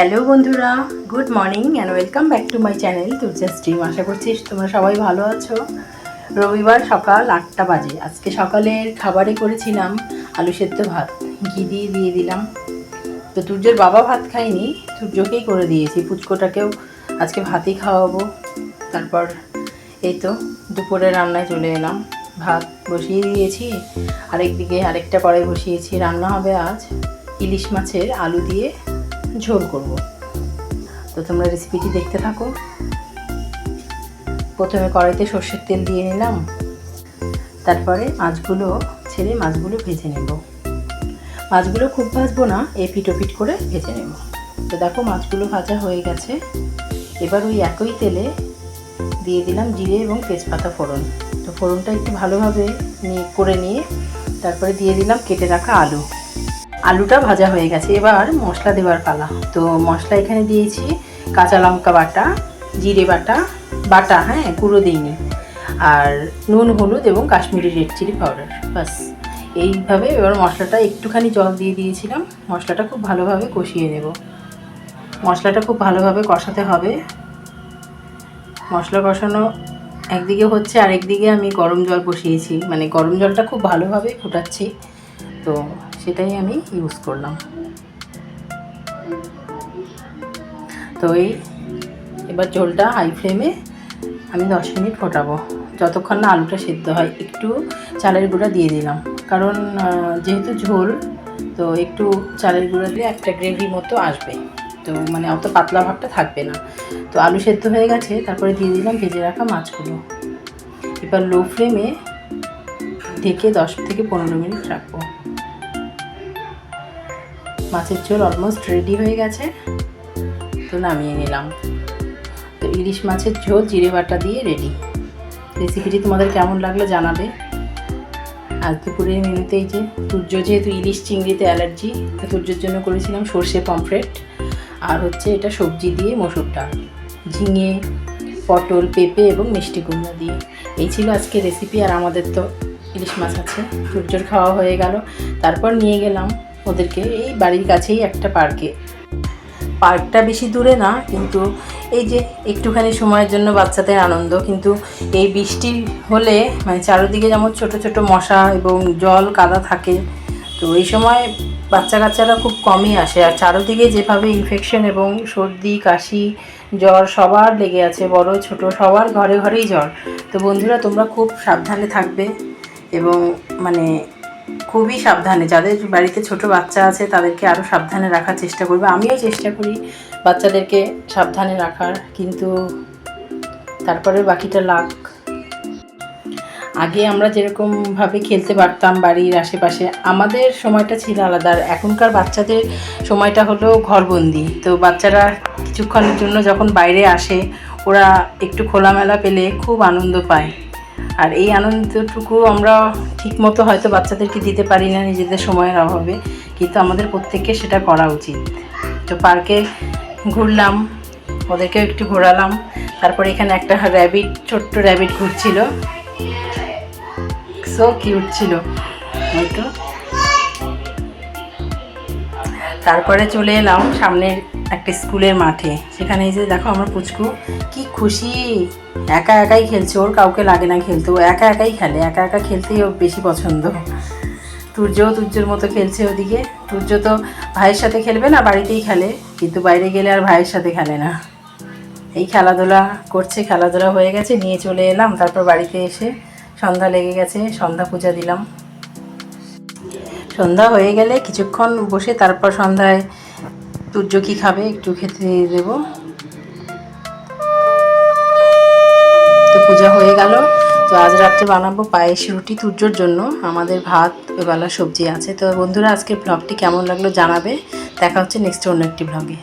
Hello বন্ধুরা, good morning and welcome back to my channel Turya stream আশা করছি তোমরা সবাই ভালো আছো। রবিবার সকাল আটটা বাজে। আজকে সকালের খাবারে করেছিলাম আলু সেদ্ধ ভাত। ঘি দিয়ে দিয়ে দিলাম। তো তুর্যের বাবা ভাত খায়নি, তুর্যকেই করে দিয়েছি। পুচকোটাকেও আজকে ভাতই খাওয়াবো। তারপর এই তো দুপুরে রান্নায় চলে এলাম। ভাত বসিয়ে দিয়েছি। আরেকদিকে আরেকটা কড়াই বসিয়েছি। রান্না হবে আজ ইলিশ মাছের আলু দিয়ে। ঝোল করব। তো তোমরা রেসিপিটি দেখতে থাকো। প্রথমে কড়াইতে সর্ষের তেল দিয়ে নিলাম। তারপরে মাছগুলো, ছেড়ে মাছগুলো ভেজে নেব। মাছগুলো খুব ভাজবো না এপিট ওপিট করে ভেজে নেব। তো দেখো মাছগুলো ভাজা হয়ে গেছে। এবার ওই একই তেলে দিয়ে দিলাম জিরে এবং তেজপাতা ফোড়ন। তো ফোড়নটা একটু ভালোভাবে নিয়ে করে নিয়ে তারপরে দিয়ে দিলাম কেটে রাখা আলু। আলুটা ভাজা হয়ে গেছে। এবার মশলা দেওয়ার পালা। তো মশলা এখানে দিয়েছি কাঁচা লঙ্কা বাটা, জিরে বাটা বাটা হ্যাঁ গুঁড়ো দিইনি। আর নুন, হলুদ এবং কাশ্মীরি রেড চিলি পাউডার বাস এইভাবে এবার মশলাটা একটুখানি জল দিয়ে দিয়েছিলাম। মশলাটা খুব ভালোভাবে কষিয়ে নেব। মশলাটা খুব ভালোভাবে কষাতে হবে। মশলা কষানো একদিকে হচ্ছে আর একদিকে আমি গরম জল বসিয়েছি। মানে গরম জলটা খুব ভালোভাবে ফুটাচ্ছি। তো সেটাই আমি ইউজ করলাম। তো এই, এবার ঝোলটা হাই ফ্লেমে আমি দশ মিনিট ফোটাবো। যতক্ষণ না আলুটা সেদ্ধ হয়, একটু চালের গুঁড়া দিয়ে দিলাম। কারণ যেহেতু ঝোল, তো একটু চালের গুঁড়া দিলে একটা গ্রেভি মতো আসবে। তো মানে অত পাতলা ভাবটা থাকবে না। তো আলু সেদ্ধ হয়ে গেছে, তারপরে দিয়ে দিলাম ভেজে রাখা মাছগুলো। এবার লো ফ্লেমে ঢেকে দশ থেকে পনেরো মিনিট রাখব। মাছের ঝোল অলমোস্ট রেডি হয়ে গেছে। তো নামিয়ে নিলাম। তো ইলিশ মাছের ঝোল, জিরে বাটা দিয়ে রেডি রেসিপিটি তোমাদের কেমন লাগল জানাবে। আজ দুপুরের মেনুতে যে সূর্য যেহেতু ইলিশ চিংড়িতে অ্যালার্জি সূর্যের জন্য করেছিলাম সর্ষে পমফ্রেট। আর হচ্ছে এটা সবজি দিয়ে মসুর ডাল। ঝিঙে, পটল, পেঁপে এবং মিষ্টি কুমড়া দিয়ে। এই ছিল আজকে রেসিপি আর আমাদের তো ইলিশ মাছ আছে। সূর্যর খাওয়া হয়ে গেল। তারপর নিয়ে গেলাম ওদেরকে এই বাড়ির কাছেই একটা পার্কে। পার্কটা বেশি দূরে না, কিন্তু এই যে একটুখানি সময়ের জন্য বাচ্চাদের আনন্দ, কিন্তু এই বৃষ্টি হলে মানে চারিদিকে যেমন ছোট ছোট মশা এবং জল কাদা থাকে, তো এই সময় বাচ্চা কাচ্চারা খুব কমই আসে। আর চারিদিকে যেভাবে ইনফেকশন এবং সর্দি, কাশি, জ্বর সবার লেগে আছে, বড়, ছোট, সবার ঘরে ঘরেই জ্বর। তো বন্ধুরা, তোমরা খুব সাবধানে থাকবে এবং মানে খুবই সাবধানে। যাদের বাড়িতে ছোট বাচ্চা আছে, তাদেরকে আরও সাবধানে রাখার চেষ্টা করবে। আমিও চেষ্টা করি বাচ্চাদেরকে সাবধানে রাখার, কিন্তু তারপরে বাকিটা লাখ। আগে আমরা যেরকমভাবে খেলতে পারতাম বাড়ির আশেপাশে, আমাদের সময়টা ছিল আলাদা। আর এখনকার বাচ্চাদের সময়টা হলো ঘরবন্দি। তো বাচ্চারা কিছুক্ষণের জন্য যখন বাইরে আসে, ওরা একটু খোলামেলা পেলে খুব আনন্দ পায়। আর এই আনন্দটুকু আমরা ঠিকমতো হয়তো বাচ্চাদেরকে দিতে পারি না নিজেদের সময়ের অভাবে, কিন্তু আমাদের প্রত্যেককে সেটা করা উচিত। তো পার্কে ঘুরলাম, ওদেরকেও একটু ঘোরালাম, তারপরে এখানে একটা র্যাবিট ছোট্ট র্যাবিট ঘুরছিল। সো কিউট ছিল। এই তো তারপরে চলে এলাম সামনের একটা স্কুলের মাঠে। সেখানে এই যে দেখো আমার পুচকু, কি খুশি? একা একাই খেলছে, ওর কাউকে লাগে না খেলতে। ও একা একাই খেলে, একা একা খেলতেই ওর বেশি পছন্দ। তুর্যও তুর্যর মতো খেলছে ওদিকে। তুর্য তো ভাইয়ের সাথে খেলবে না, বাড়িতেই খেলে। কিন্তু বাইরে গেলে আর ভাইয়ের সাথে খেলে না। এই খেলাধুলা করছে, খেলাধুলা হয়ে গেছে, নিয়ে চলে এলাম। তারপর বাড়িতে এসে সন্ধ্যা লেগে গেছে, সন্ধ্যা পূজা দিলাম। সন্ধ্যা হয়ে গেলে কিছুক্ষণ বসে তারপর সন্ধ্যায় তুর্য কি খাবে? একটু খেতে দেব। তো পূজা হয়ে গেল। তো আজ রাত্রে বানাবো পায়েস রুটি তুর্যর জন্য। আমাদের ভাত এবেলা সবজি আছে। তো বন্ধুরা আজকে ব্লগটি কেমন লাগল জানাবে। দেখা হচ্ছে নেক্সট অন্য একটি ব্লগে